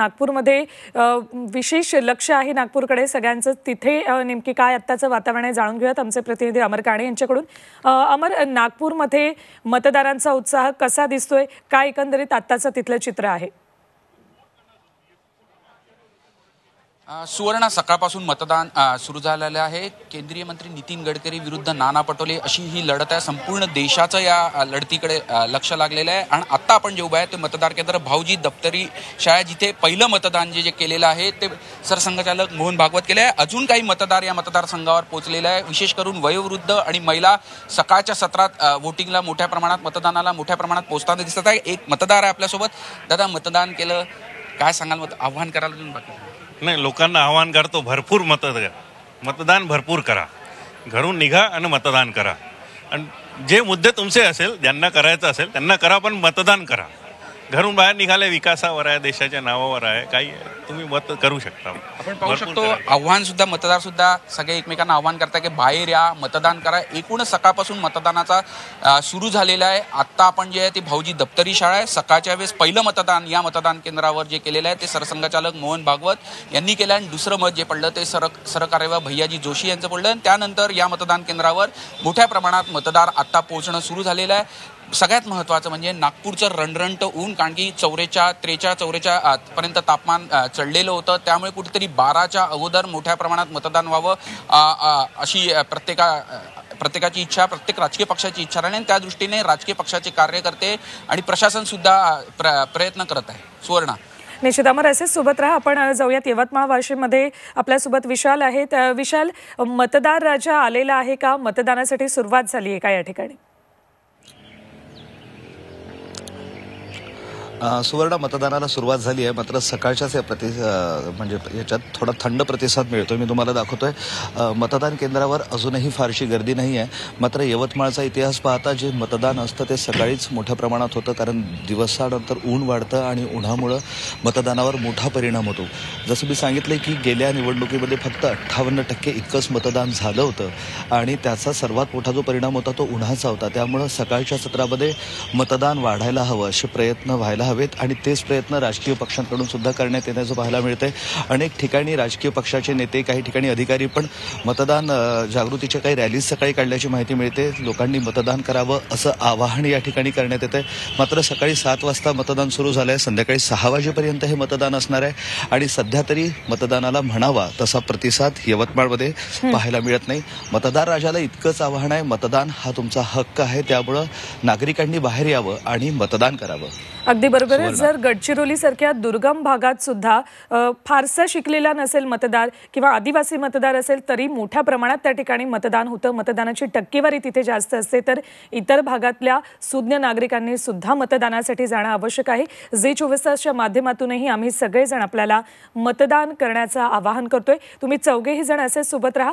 नागपूरमध्ये विशेष लक्ष आहे नागपूरकडे. सगळ्यांचं तिथे नेमकी काय आत्ताचं वातावरण आहे जाणून घेऊयात आमचे प्रतिनिधी अमर काणे यांच्याकडून. अमर नागपूरमध्ये मतदारांचा उत्साह कसा दिसतोय? काय एकंदरीत आत्ताचं तिथलं चित्र आहे? सुवर्ण सकाळपासून मतदान सुरू झालेलं आहे. केंद्रीय मंत्री नितीन गडकरी विरुद्ध नाना पटोले अशी ही लढत आहे. संपूर्ण देशाचं या लढतीकडे लक्ष लागलेलं आहे. आणि आता आपण जे उभं आहे ते मतदार केंद्र भाऊजी दप्तरी शाळा जिथे पहिलं मतदान जे जे केलेलं आहे ते सरसंघचालक मोहन भागवत केले आहे अजून काही मतदार या मतदारसंघावर पोहोचलेलं आहे. विशेष करून वयोवृद्ध आणि महिला सकाळच्या सत्रात वोटिंगला मोठ्या प्रमाणात मतदानाला मोठ्या प्रमाणात पोहोचताना दिसत आहे. एक मतदार आहे आपल्यासोबत. दादा मतदान केलं. काय सांगाल? मत आव्हान करायला बाकी? नाही लोकांना आव्हान करतो भरपूर मतदान मतदान भरपूर करा. घरून निघा आणि मतदान करा. आणि जे मुद्दे तुमचे असेल ज्यांना करायचं असेल त्यांना करा पण मतदान करा. घरून बाहेर निघाले विकासावर आहे देशाच्या नावावर आहे काही. तुम्ही मत करू शकता. आपण पाहू शकतो. आव्हान सुद्धा मतदार सुद्धा सगळे एकमेकांना आव्हान करताय की बाहेर या मतदान करा. एकूणच सकाळपासून मतदानाचा सुरू झालेला आहे. आत्ता आपण जे आहे ते भाऊजी दप्तरी शाळा आहे. सकाळच्या वेळेस पहिलं मतदान या मतदान केंद्रावर जे केलेलं आहे ते सरसंघचालक मोहन भागवत यांनी केलं आणि दुसरं मत जे पडलं ते सर सरकार्यवाह भैयाजी जोशी यांचं पडलं आणि त्यानंतर या मतदान केंद्रावर मोठ्या प्रमाणात मतदार आत्ता पोहोचणं सुरू झालेलं आहे. सगळ्यात महत्त्वाचं म्हणजे नागपूरचं रणरणट ऊन कारण की चौरेच्या त्रेच्या चौरेच्या आतपर्यंत पर्यंत तापमान चढलेलं होतं. त्यामुळे कुठेतरी बाराच्या अगोदर मोठ्या प्रमाणात मतदान व्हावं अशी प्रत्येका प्रत्येकाची इच्छा प्रत्येक राजकीय पक्षाची इच्छा. राहिली आणि त्या दृष्टीने राजकीय पक्षाचे कार्यकर्ते आणि प्रशासन सुद्धा प्र प्रयत्न करत आहे. सुवर्णा. निश्चित अमर असेच सोबत राहा. आपण जाऊयात यवतमाळ वाशिममध्ये आपल्यासोबत विशाल आहेत. विशाल मतदार राजा आलेला आहे का? मतदानासाठी सुरुवात झाली आहे का या ठिकाणी? सुवर्ण मतदानाला सुरुवात झाली आहे. मात्र सकाळच्याच या प्रति म्हणजे याच्यात थोडा थंड प्रतिसाद मिळतोय. मी तुम्हाला दाखवतोय. मतदान केंद्रावर अजूनही फारशी गर्दी नाही आहे. मात्र यवतमाळचा इतिहास पाहता जे मतदान असतं ते सकाळीच मोठ्या प्रमाणात होतं. कारण दिवसानंतर ऊन वाढतं आणि उन्हामुळं मतदानावर मोठा परिणाम होतो. जसं मी सांगितलं की गेल्या निवडणुकीमध्ये फक्त अठ्ठावन्न टक्के इतकंच मतदान झालं होतं. आणि त्याचा सर्वात मोठा जो परिणाम होता तो उन्हाचा होता. त्यामुळं सकाळच्या सत्रामध्ये मतदान वाढायला हवं असे प्रयत्न व्हायला हवेत. आणि तेच प्रयत्न राजकीय पक्षांकडून सुद्धा करण्यात येण्याचं पाहायला मिळतंय. अनेक ठिकाणी राजकीय पक्षाचे नेते काही ठिकाणी अधिकारी पण मतदान जागृतीच्या काही रॅलीज सकाळी काढल्याची माहिती मिळते. लोकांनी मतदान करावं असं आवाहन या ठिकाणी करण्यात येतं आहे मात्र सकाळी सात वाजता मतदान सुरू झालंय. संध्याकाळी सहा वाजेपर्यंत हे मतदान असणार आहे. आणि सध्या तरी मतदानाला म्हणावा तसा प्रतिसाद यवतमाळमध्ये पाहायला मिळत नाही. मतदार राजाला इतकंच आव्हान आहे मतदान हा तुमचा हक्क आहे त्यामुळं नागरिकांनी बाहेर यावं आणि मतदान करावं. अगदी बरोबर आहे. जर गडचिरोली सारख्या दुर्गम भागात सुद्धा फारसा शिकलेला नसेल मतदार किंवा आदिवासी मतदार असेल तरी मोठ्या प्रमाणात त्या ठिकाणी मतदान होतं. मतदानाची टक्केवारी तिथे जास्त असते. तर इतर भागातल्या सुज्ञ नागरिकांनी सुद्धा मतदानासाठी जाणं आवश्यक आहे. जे चोवीस तासच्या माध्यमातूनही आम्ही सगळेजण आपल्याला मतदान करण्याचं आवाहन करतोय. तुम्ही चौघेही जण असे सोबत राहा.